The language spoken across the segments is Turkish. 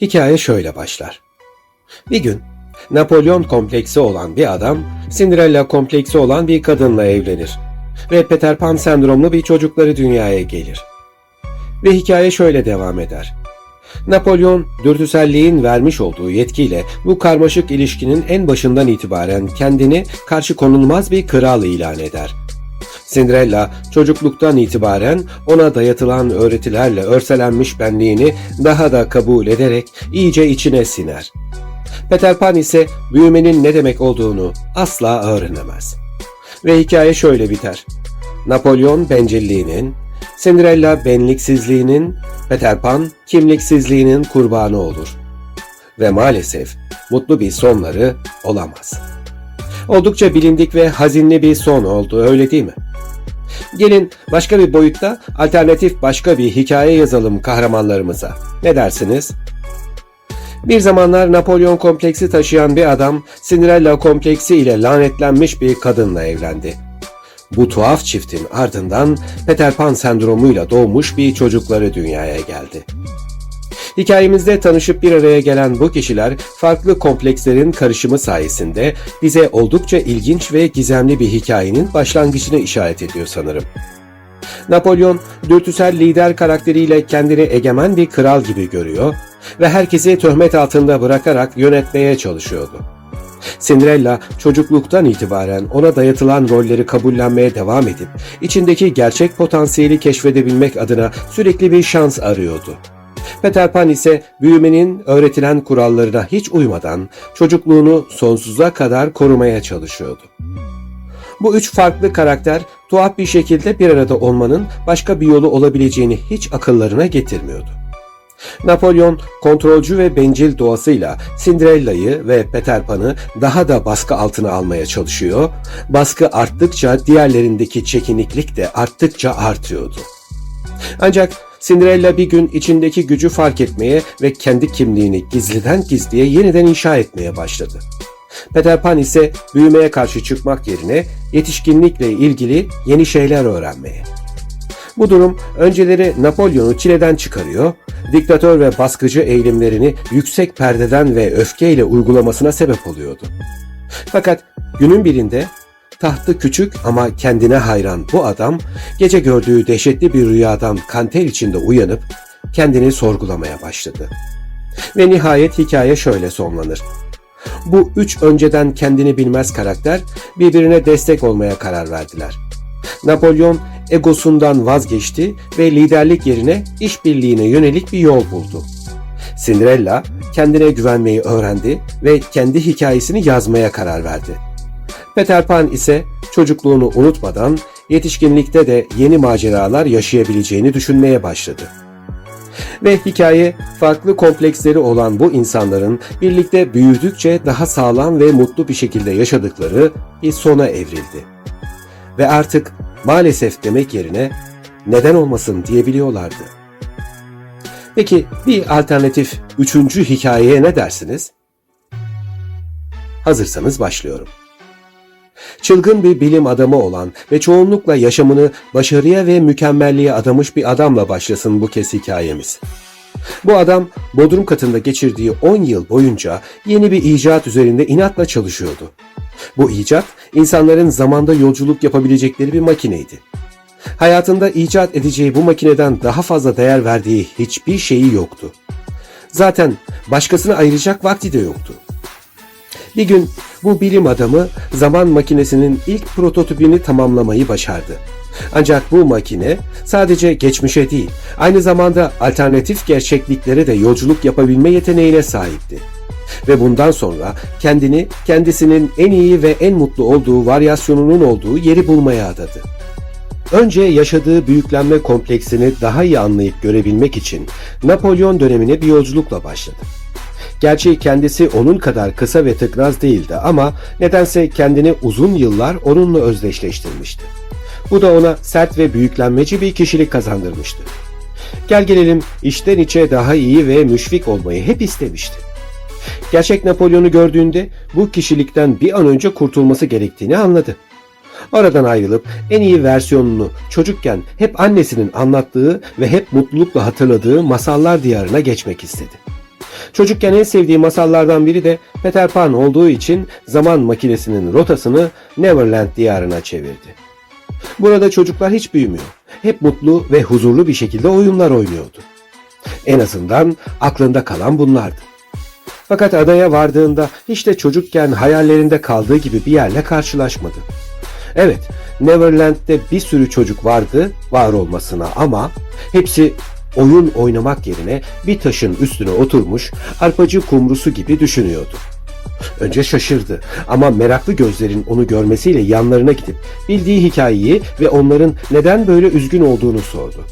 Hikaye şöyle başlar. Bir gün Napolyon kompleksi olan bir adam Cinderella kompleksi olan bir kadınla evlenir ve Peter Pan sendromlu bir çocukları dünyaya gelir. Ve hikaye şöyle devam eder. Napolyon, dürtüselliğin vermiş olduğu yetkiyle bu karmaşık ilişkinin en başından itibaren kendini karşı konulmaz bir kral ilan eder. Cinderella çocukluktan itibaren ona dayatılan öğretilerle örselenmiş benliğini daha da kabul ederek iyice içine siner. Peter Pan ise büyümenin ne demek olduğunu asla öğrenemez. Ve hikaye şöyle biter. Napolyon bencilliğinin, Cinderella benliksizliğinin, Peter Pan kimliksizliğinin kurbanı olur. Ve maalesef mutlu bir sonları olamaz. Oldukça bilindik ve hazinli bir son oldu öyle değil mi? Gelin başka bir boyutta alternatif başka bir hikaye yazalım kahramanlarımıza. Ne dersiniz? Bir zamanlar Napolyon kompleksi taşıyan bir adam Cinderella kompleksi ile lanetlenmiş bir kadınla evlendi. Bu tuhaf çiftin ardından Peter Pan sendromuyla doğmuş bir çocukları dünyaya geldi. Hikayemizde tanışıp bir araya gelen bu kişiler farklı komplekslerin karışımı sayesinde bize oldukça ilginç ve gizemli bir hikayenin başlangıcını işaret ediyor sanırım. Napolyon, dürtüsel lider karakteriyle kendini egemen bir kral gibi görüyor ve herkesi töhmet altında bırakarak yönetmeye çalışıyordu. Cinderella çocukluktan itibaren ona dayatılan rolleri kabullenmeye devam edip içindeki gerçek potansiyeli keşfedebilmek adına sürekli bir şans arıyordu. Peter Pan ise büyümenin öğretilen kurallarına hiç uymadan çocukluğunu sonsuza kadar korumaya çalışıyordu. Bu üç farklı karakter tuhaf bir şekilde bir arada olmanın başka bir yolu olabileceğini hiç akıllarına getirmiyordu. Napolyon kontrolcü ve bencil doğasıyla Cinderella'yı ve Peter Pan'ı daha da baskı altına almaya çalışıyor. Baskı arttıkça diğerlerindeki çekiniklik de arttıkça artıyordu. Ancak Cinderella bir gün içindeki gücü fark etmeye ve kendi kimliğini gizliden gizliye yeniden inşa etmeye başladı. Peter Pan ise büyümeye karşı çıkmak yerine yetişkinlikle ilgili yeni şeyler öğrenmeye. Bu durum önceleri Napolyon'u çileden çıkarıyor, diktatör ve baskıcı eğilimlerini yüksek perdeden ve öfkeyle uygulamasına sebep oluyordu. Fakat günün birinde tahtı küçük ama kendine hayran bu adam gece gördüğü dehşetli bir rüyadan kanter içinde uyanıp kendini sorgulamaya başladı. Ve nihayet hikaye şöyle sonlanır. Bu üç önceden kendini bilmez karakter birbirine destek olmaya karar verdiler. Napolyon egosundan vazgeçti ve liderlik yerine işbirliğine yönelik bir yol buldu. Cinderella kendine güvenmeyi öğrendi ve kendi hikayesini yazmaya karar verdi. Peter Pan ise çocukluğunu unutmadan yetişkinlikte de yeni maceralar yaşayabileceğini düşünmeye başladı. Ve hikaye farklı kompleksleri olan bu insanların birlikte büyüdükçe daha sağlam ve mutlu bir şekilde yaşadıkları bir sona evrildi. Ve artık maalesef demek yerine neden olmasın diyebiliyorlardı. Peki bir alternatif üçüncü hikayeye ne dersiniz? Hazırsanız başlıyorum. Çılgın bir bilim adamı olan ve çoğunlukla yaşamını başarıya ve mükemmelliğe adamış bir adamla başlasın bu kez hikayemiz. Bu adam bodrum katında geçirdiği 10 yıl boyunca yeni bir icat üzerinde inatla çalışıyordu. Bu icat insanların zamanda yolculuk yapabilecekleri bir makineydi. Hayatında icat edeceği bu makineden daha fazla değer verdiği hiçbir şeyi yoktu. Zaten başkasına ayıracak vakti de yoktu. Bir gün bu bilim adamı zaman makinesinin ilk prototipini tamamlamayı başardı. Ancak bu makine sadece geçmişe değil, aynı zamanda alternatif gerçekliklere de yolculuk yapabilme yeteneğine sahipti. Ve bundan sonra kendini kendisinin en iyi ve en mutlu olduğu varyasyonunun olduğu yeri bulmaya adadı. Önce yaşadığı büyüklenme kompleksini daha iyi anlayıp görebilmek için Napolyon dönemine bir yolculukla başladı. Gerçi kendisi onun kadar kısa ve tıknaz değildi ama nedense kendini uzun yıllar onunla özdeşleştirmişti. Bu da ona sert ve büyüklenmeci bir kişilik kazandırmıştı. Gel gelelim içten içe daha iyi ve müşfik olmayı hep istemişti. Gerçek Napolyon'u gördüğünde bu kişilikten bir an önce kurtulması gerektiğini anladı. Oradan ayrılıp en iyi versiyonunu çocukken hep annesinin anlattığı ve hep mutlulukla hatırladığı masallar diyarına geçmek istedi. Çocukken en sevdiği masallardan biri de Peter Pan olduğu için zaman makinesinin rotasını Neverland diyarına çevirdi. Burada çocuklar hiç büyümüyor. Hep mutlu ve huzurlu bir şekilde oyunlar oynuyordu. En azından aklında kalan bunlardı. Fakat adaya vardığında hiç de çocukken hayallerinde kaldığı gibi bir yerle karşılaşmadı. Evet, Neverland'de bir sürü çocuk vardı var olmasına ama hepsi oyun oynamak yerine bir taşın üstüne oturmuş arpacı kumrusu gibi düşünüyordu. Önce şaşırdı ama meraklı gözlerin onu görmesiyle yanlarına gidip bildiği hikayeyi ve onların neden böyle üzgün olduğunu sordu.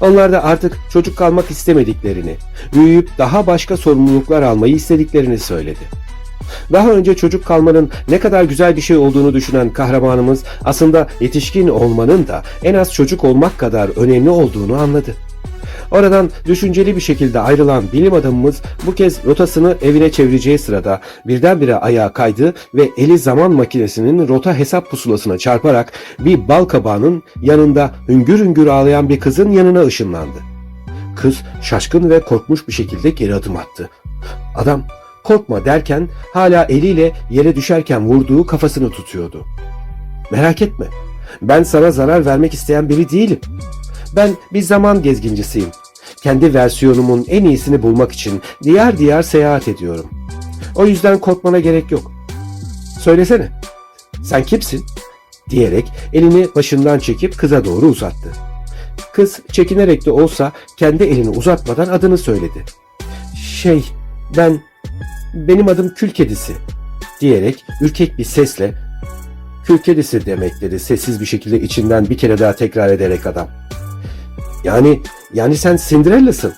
Onlar da artık çocuk kalmak istemediklerini, büyüyüp daha başka sorumluluklar almayı istediklerini söyledi. Daha önce çocuk kalmanın ne kadar güzel bir şey olduğunu düşünen kahramanımız aslında yetişkin olmanın da en az çocuk olmak kadar önemli olduğunu anladı. Oradan düşünceli bir şekilde ayrılan bilim adamımız bu kez rotasını evine çevireceği sırada birdenbire ayağa kaydı ve eli zaman makinesinin rota hesap pusulasına çarparak bir bal kabağının yanında hüngür hüngür ağlayan bir kızın yanına ışınlandı. Kız şaşkın ve korkmuş bir şekilde geri adım attı. Adam korkma derken hala eliyle yere düşerken vurduğu kafasını tutuyordu. Merak etme. Ben sana zarar vermek isteyen biri değilim. Ben bir zaman gezgincisiyim. Kendi versiyonumun en iyisini bulmak için diyar diyar seyahat ediyorum. O yüzden korkmana gerek yok. Söylesene. Sen kimsin? diyerek elini başından çekip kıza doğru uzattı. Kız çekinerek de olsa kendi elini uzatmadan adını söyledi. Şey, ben benim adım Kül Kedisi diyerek ürkek bir sesle Kül Kedisi demek dedi sessiz bir şekilde içinden bir kere daha tekrar ederek adam. Yani yani sen Cinderella'sın.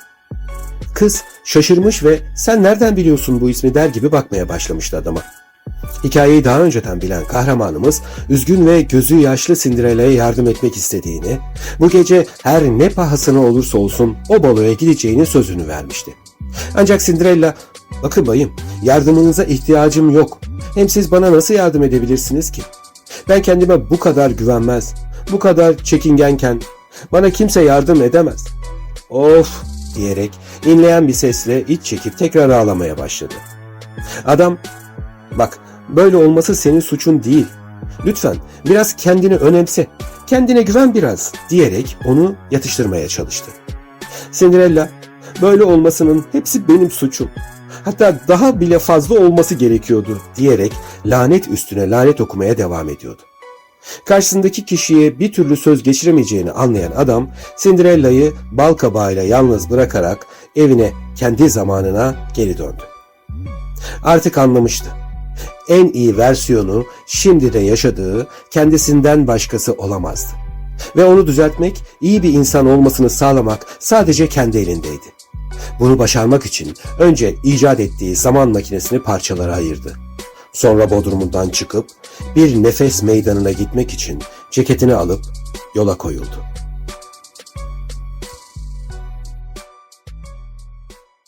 Kız şaşırmış ve sen nereden biliyorsun bu ismi der gibi bakmaya başlamıştı adama. Hikayeyi daha önceden bilen kahramanımız üzgün ve gözü yaşlı Cinderella'ya yardım etmek istediğini, bu gece her ne pahasına olursa olsun o baloya gideceğini sözünü vermişti. Ancak Cinderella, bakın bayım yardımınıza ihtiyacım yok. Hem siz bana nasıl yardım edebilirsiniz ki? Ben kendime bu kadar güvenmez, bu kadar çekingenken bana kimse yardım edemez. Of diyerek inleyen bir sesle iç çekip tekrar ağlamaya başladı. Adam bak böyle olması senin suçun değil. Lütfen biraz kendini önemse. Kendine güven biraz diyerek onu yatıştırmaya çalıştı. Cinderella böyle olmasının hepsi benim suçum. Hatta daha bile fazla olması gerekiyordu diyerek lanet üstüne lanet okumaya devam ediyordu. Karşısındaki kişiye bir türlü söz geçiremeyeceğini anlayan adam Cinderella'yı bal kabağıyla yalnız bırakarak evine kendi zamanına geri döndü. Artık anlamıştı. En iyi versiyonu şimdi de yaşadığı kendisinden başkası olamazdı. Ve onu düzeltmek, iyi bir insan olmasını sağlamak sadece kendi elindeydi. Bunu başarmak için önce icat ettiği zaman makinesini parçalara ayırdı. Sonra bodrumundan çıkıp bir nefes meydanına gitmek için ceketini alıp yola koyuldu.